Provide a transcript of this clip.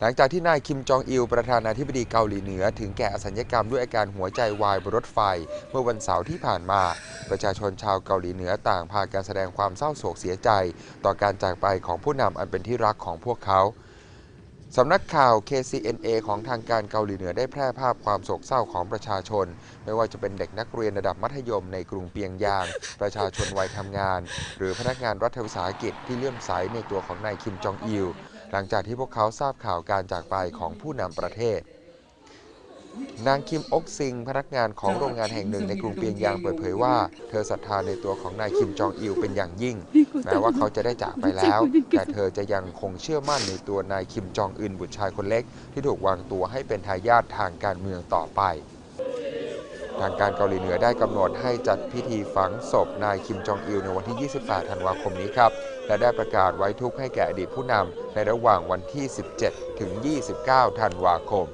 หลังจากที่นายคิมจองอิลประธานาธิบดีเกาหลีเหนือ ถึงแก่อสัญญกรรมด้วยอาการหัวใจวายบนรถไฟ เมื่อวันเสาร์ที่ผ่านมา ประชาชนชาวเกาหลีเหนือต่างพากันแสดงความเศร้าโศกเสียใจ ต่อการจากไปของผู้นำอันเป็นที่รักของพวกเขา สำนักข่าว KCNA ของทางการเกาหลีเหนือได้แพร่ภาพความโศกเศร้าของประชาชน ไม่ว่าจะเป็นเด็กนักเรียนระดับมัธยมในกรุงเปียงยาง ประชาชนวัยทำงาน หรือพนักงานรัฐวิสาหกิจที่เลื่อมใสในตัวของนายคิมจองอิล หลังจากที่พวกเขาทราบข่าวการจากไปของผู้นำประเทศ นางคิมอกซิง พนักงานของโรงงานแห่งหนึ่งในกรุงเปียงยางเปิดเผยว่า เธอศรัทธาในตัวของนายคิมจองอิลเป็นอย่างยิ่ง แม้ว่าเขาจะได้จากไปแล้ว แต่เธอจะยังคงเชื่อมั่นในตัวนายคิมจองอึนบุตรชายคนเล็ก ที่ถูกวางตัวให้เป็นทายาททางการเมืองต่อไป ทางการเกาหลีเหนือได้กำหนดให้จัดพิธีฝังศพนายคิมจองอิลในวันที่ 28 ธันวาคมนี้ครับ และได้ประกาศไว้ทุกข์ให้แก่อดีตผู้นำในระหว่างวันที่ 17 ถึง 29 ธันวาคม